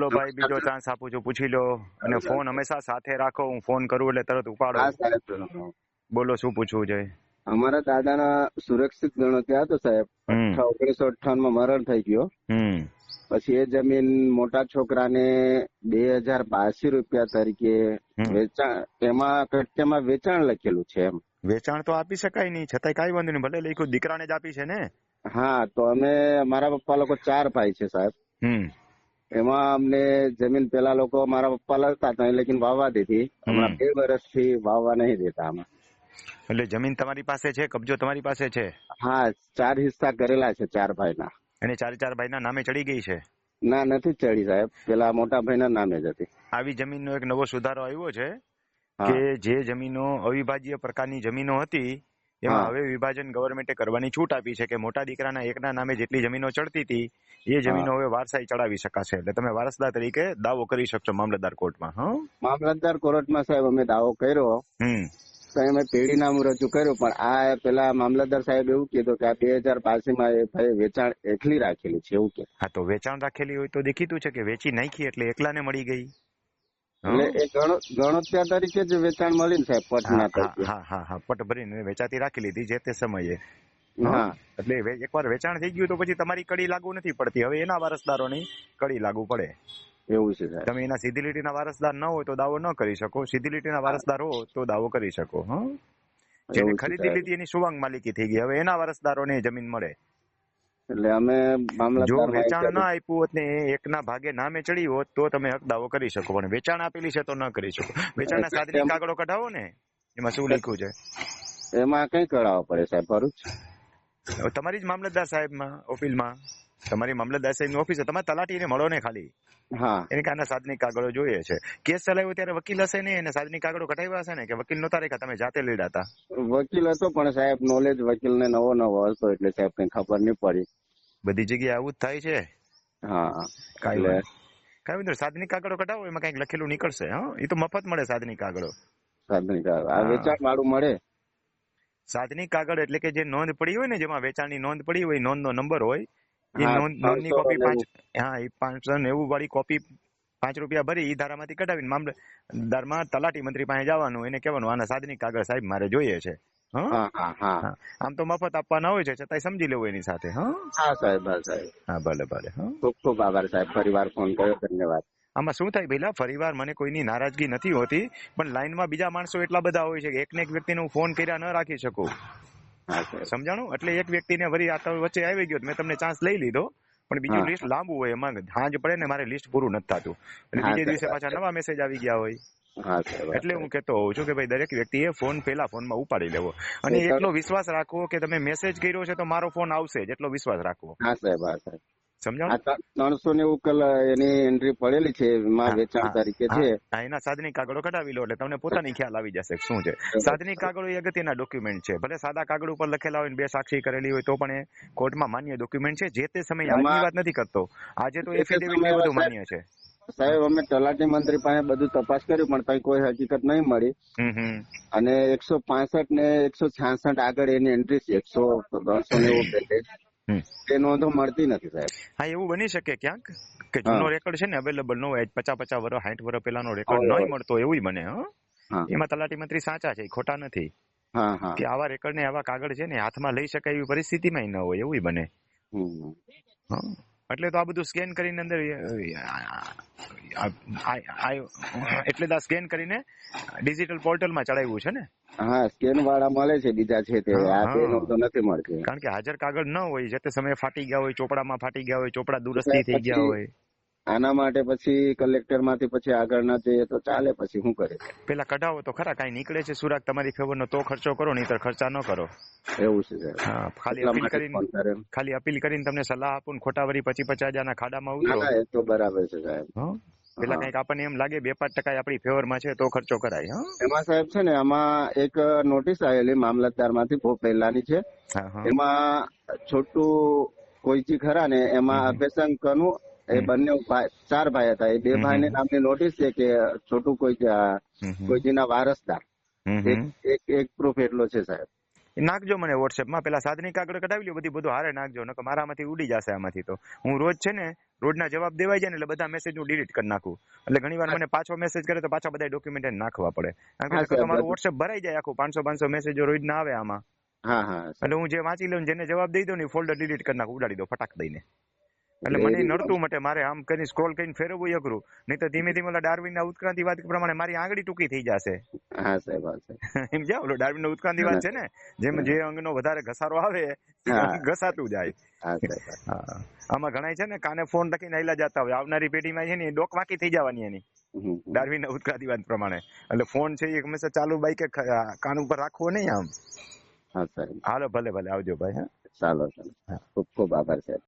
લો ભાઈ બીજો ચાન્સ આપું છું. પૂછી લો અને ફોન હંમેશા સાથે રાખો. હું ફોન કરું એટલે તરત ઉપાડો. બોલો શું પૂછવું છે? અમારા દાદાના સુરક્ષિત ગણો ત્યાં તો સાહેબ ઓગણીસો અઠ્ઠાવનમાં મરણ થઈ ગયો. પછી એ જમીન મોટા છોકરાને બે હજાર બાસી રૂપિયા તરીકે વેચાણ એમાં વેચાણ લખેલું છે એમ. વેચાણ તો આપી શકાય નહીં છતાંય કઈ વાંધો નહીં. ભલે લખ્યું દીકરાને જ આપી છે ને? હા તો અમે મારા પપ્પા લોકો ચાર ભાઈ છે સાહેબ. એમાં અમને જમીન પેલા લોકો મારા પપ્પા લડતા હતા લેકિન વાવવા દીધી હમણાં બે વર્ષથી વાવવા નહીં દેતા આમાં. એટલે જમીન તમારી પાસે છે કબજો તમારી પાસે છે? હા ચાર હિસ્સા કરેલા છે ચાર ભાઈના. અને ચારે ચાર ભાઈના નામે ચડી ગઈ છે? ના નથી ચડી સાહેબ. પેલા મોટા ભાઈના નામે જ હતી. આવી જમીનનો એક નવો સુધારો આવ્યો છે કે જે જમીનો અવિભાજ્ય પ્રકારની જમીનો હતી એમાં હવે વિભાજન ગવર્મેન્ટે કરવાની છૂટ આપી છે કે મોટા દીકરાના એકના નામે જેટલી જમીનો ચડતી હતી એ જમીનો હવે વારસાઈ ચડાવી શકાશે. એટલે તમે વારસદાર તરીકે દાવો કરી શકશો મામલતદાર કોર્ટમાં હા? મામલતદાર કોર્ટમાં સાહેબ અમે દાવો કર્યો. હમ. તો અમે પેઢીનામું રજૂ કર્યું પણ આ પેલા મામલતદાર સાહેબ એવું કીધું કે આ બે હજાર બાસી એ ભાઈ વેચાણ એકલી રાખેલી છે એવું કે. હા તો વેચાણ રાખેલી હોય તો દેખીતું છે કે વેચી નાખી એટલે એકલાને મળી ગઈ? એટલે એ ગણોત્યા તરીકે જ વેચાણ મળી ને સાહેબ પટના તરીકે હા હા હા પટ ભરીને વેચાતી રાખી લીધી જે તે સમયે. હા? એટલે એકવાર વેચાણ થઈ ગયું તો પછી તમારી કડી લાગુ નથી પડતી. હવે એના વારસદારોની કડી લાગુ પડે. એવું છે સાહેબ. તમે એના સીધી લીટીના વારસદાર ન હોય તો દાવો ન કરી શકો. સીધી લીટીના વારસદાર હો તો દાવો કરી શકો હા? જેને ખરીદી લીધી એની સુવાંગ માલિકી થઈ ગઈ. હવે એના વારસદારોને જમીન મળે. એટલે અમે જો વેચાણ ના આપ્યું હોત ને એકના ભાગે નામે ચડી હોત તો તમે હક દાવો કરી શકો પણ વેચાણ આપેલી છે તો ન કરી શકો. વેચાણના એમ- કાગળો કઢાવો ને એમાં શું લખ્યું છે? એમાં કઈ કઢાવવા પડે સાહેબ ભરૂચ તમારી જ મામલતદાર સાહેબમાં ઓફિસમાં તમારી મામલતદાર સાહેબની ઓફિસ તમારે તલાટીને મળો ને ખાલી. હા. એને કાના સાધનિક કાગળો જોઈએ છે. કેસ ચલાવ્યો ત્યારે વકીલ હશે ને એને સાધનિક કાગળો કઢાવ્યા હશે ને કે વકીલ નતા રેખા તમે જાતે લીડા હતા? વકીલ હતો પણ સાહેબ નોલેજ વકીલ ને નવો નવો હતો એટલે સાહેબ કઈ ખબર નહીં પડી. બધી જગ્યાએ આવું જ થાય છે? હા. કાંઈ લે કઈ વાંધો સાધનિક કાગળો કઢાવો એમાં કંઈક લખેલું નીકળશે હા? એ તો મફત મળે સાધનિક કાગળો. સાધનિક આ વેચાણ વાળું મળે? સાધનિક કાગળ એટલે કે જે નોંધ પડી હોય ને જેમાં વેચાણની નોંધ પડી હોય નોંધનો નંબર હોય એ નોંધની કોપી પાંચ હા એ પાંચસો નેવું વાળી કોપી પાંચ રૂપિયા ભરી એ ધારામાંથી કઢાવીને મામલતદારમાં તલાટી મંત્રી પાસે જવાનું એને કહેવાનું આના સાધનિક કાગળ સાહેબ મારે જોઈએ છે. આમ તો મફત આપવાના હોય છે છતાંય સમજી લેવું એની સાથે હા? સાહેબ હા સાહેબ. હા ભલે ભલે ખૂબ ખૂબ આભાર સાહેબ. ફરી વાર ફોન કર્યો ધન્યવાદ. આમાં શું થાય ભઈલા ફરીવાર મને કોઈની નારાજગી નથી હોતી પણ લાઈનમાં બીજા માણસો એટલા બધા હોય છે કે એકને એક વ્યક્તિને હું ફોન કર્યા ન રાખી શકું. સમજાણું? એટલે એક વ્યક્તિને વળી આ વચ્ચે આવી ગયો મેં તમને ચાન્સ લઈ લીધો પણ બીજું લિસ્ટ લાંબુ હોય એમાં ધાંજ પડે ને મારે લિસ્ટ પૂરું નથી થતું. અને બીજે દિવસે પાછા નવા મેસેજ આવી ગયા હોય. એટલે હું કેતો હોઉં છું કે ભાઈ દરેક વ્યક્તિએ ફોન પેલા ફોનમાં ઉપાડી લેવો. અને એટલો વિશ્વાસ રાખવો કે તમે મેસેજ કર્યો છે તો મારો ફોન આવશે જ એટલો વિશ્વાસ રાખવો. હા સાહેબ હા સાહેબ. સમજાણું? ત્રણસો ને ઉકલ એની એન્ટ્રી પડેલી છે માં વેચાણ તરીકે છે. એના સાધનિક કાગળો કઢાવી લો એટલે તમને પોતાની ખ્યાલ આવી જશે શું છે? સાધનિક કાગળો એ અગત્યના ડોક્યુમેન્ટ છે. ભલે સાદા કાગળ ઉપર લખેલા હોય બે સાક્ષી કરેલી હોય તો પણ એ કોર્ટમાં માન્ય ડોક્યુમેન્ટ છે જે તે સમયે આજની વાત નથી કરતો. આજે તો એફિડેવિટ ને બધું માન્ય છે. સાહેબ અમે તલાટી મંત્રી પાસે બધું તપાસ કર્યું પણ કઈ કોઈ હકીકત નહીં મળી. અને એકસો પાસઠ ને એકસો છાસઠ આગળ એની એન્ટ્રી છે એકસો ત્રણસો નેવું પેટેજ એ નોંધો મળતી નથી સાહેબ. હા એવું બની શકે ક્યાંક? કે જૂનો. રેકોર્ડ છે ને અવેલેબલ ન હોય પચાસ પચાસ વર્ષ સાઠ વર્ષ પેલાનો રેકોર્ડ નહીં મળતો એવું બને હં. એમાં તલાટી મંત્રી સાચા છે ખોટા નથી. હા હા. કે આવા રેકોર્ડ ને આવા કાગળ છે ને હાથમાં લઈ શકાય એવી પરિસ્થિતિમાં ન હોય એવું બને. એટલે તો આ બધું સ્કેન કરીને અંદર એટલે તો આ સ્કેન કરીને ડિજિટલ પોર્ટલમાં ચડાવ્યું છે ને? હા સ્કેન વાળા મળે છે બીજા છે તે આ હા. નથી મળતી. કારણ કે હાજર કાગળ ન હોય જે તે સમયે ફાટી ગયા હોય ચોપડામાં ફાટી ગયા હોય ચોપડા દુરસ્તી થઈ ગયા હોય. આના માટે પછી કલેક્ટરમાંથી પછી આગળ ના જઈએ તો ચાલે પછી શું કરે? પેલા કઢાવો તો ખરા કઈ નીકળે છે સુરાક તમારી ફેવરનો તો ખર્ચો કરો નહીંતર ખર્ચા ન કરો. એવું છે સાહેબ. ખાલી અપીલ કરીને ખાલી અપીલ કરીને તમને સલાહ આપું ને ખોટા વરી પછી પચાસ ખાડામાં ના ઉતરો એ તો બરાબર છે સાહેબ. પેલા. કંઈક આપણને એમ લાગે બે પાંચ ટકા આપણી ફેવરમાં છે તો ખર્ચો કરાય હા? એમાં સાહેબ છે ને આમાં એક નોટિસ આવેલી મામલતદારમાંથી બહુ પહેલાની છે. એમાં છોટું કોઈચી ખરા ને એમાં હમ. એ બંને ચાર ભાઈ હતા. એ બે હમ. ભાઈ નામની નોટિસ છે કે છોટું કોઈ. કોઈજીના વારસદાર. એક એક પ્રૂફ એટલો છે સાહેબ. નાખજો મને વોટ્સએપમાં પેલા સાધની કાગળ કઢાવી લો બધી બધું હારે નાખજો. નકર મારામાંથી ઉડી જશે આમાંથી તો. હું રોજ છે ને રોજના જવાબ દેવાય જાય ને એટલે બધા મેસેજ હું ડિલીટ કરી નાખું. એટલે ઘણી વાર મને પાછો મેસેજ કરે તો પાછા બધા ડોક્યુમેન્ટ નાખવા પડે. કારણ કે નકર તો સાહેબ, મારું બધું- વોટ્સએપ ભરાઈ જાય આખું. પાંચસો પાંચસો મેસેજો રોજ ના આવે આમાં. હા હા એટલે હું જે વાંચી લઉં જેને જવાબ દઈ દઉં ને ફોલ્ડર ડિલીટ કરી નાખું. ઉડાડી દો ફટાક દઈને. એટલે મને નડતું મટે મારે આમ કરીને સ્ક્રોલ કરીને ફેરવવું અઘરું. નહીં તો ધીમે ધીમે ઓલા ડાર્વિનના ઉત્ક્રાંતિવાદ પ્રમાણે મારી આંગળી ટૂંકી થઈ જશે. હા સાહેબ હા સાહેબ. એમ જાવ ઓલો ડાર્વિનનો ઉત્ક્રાંતિવાદ છે ને જેમ જે અંગનો વધારે ઘસારો આવે ઘસાતું જાય. આમાં ઘણા છે ને કાને ફોન રાખીને આયલા જતા હોય. આવનારી પેઢીમાં છે ને ડોક વાંકી થઈ જવાની એની. ડાર્વિન ના ઉત્ક્રાંતિ વાત પ્રમાણે. એટલે ફોન છે એ હંમેશા ચાલુ બાઈકે કાન ઉપર રાખવો નહીં આમ. હા સાહેબ. હાલો ભલે ભલે. આવજો ભાઈ હા. ચાલો ચાલો. ખૂબ ખૂબ આભાર સાહેબ.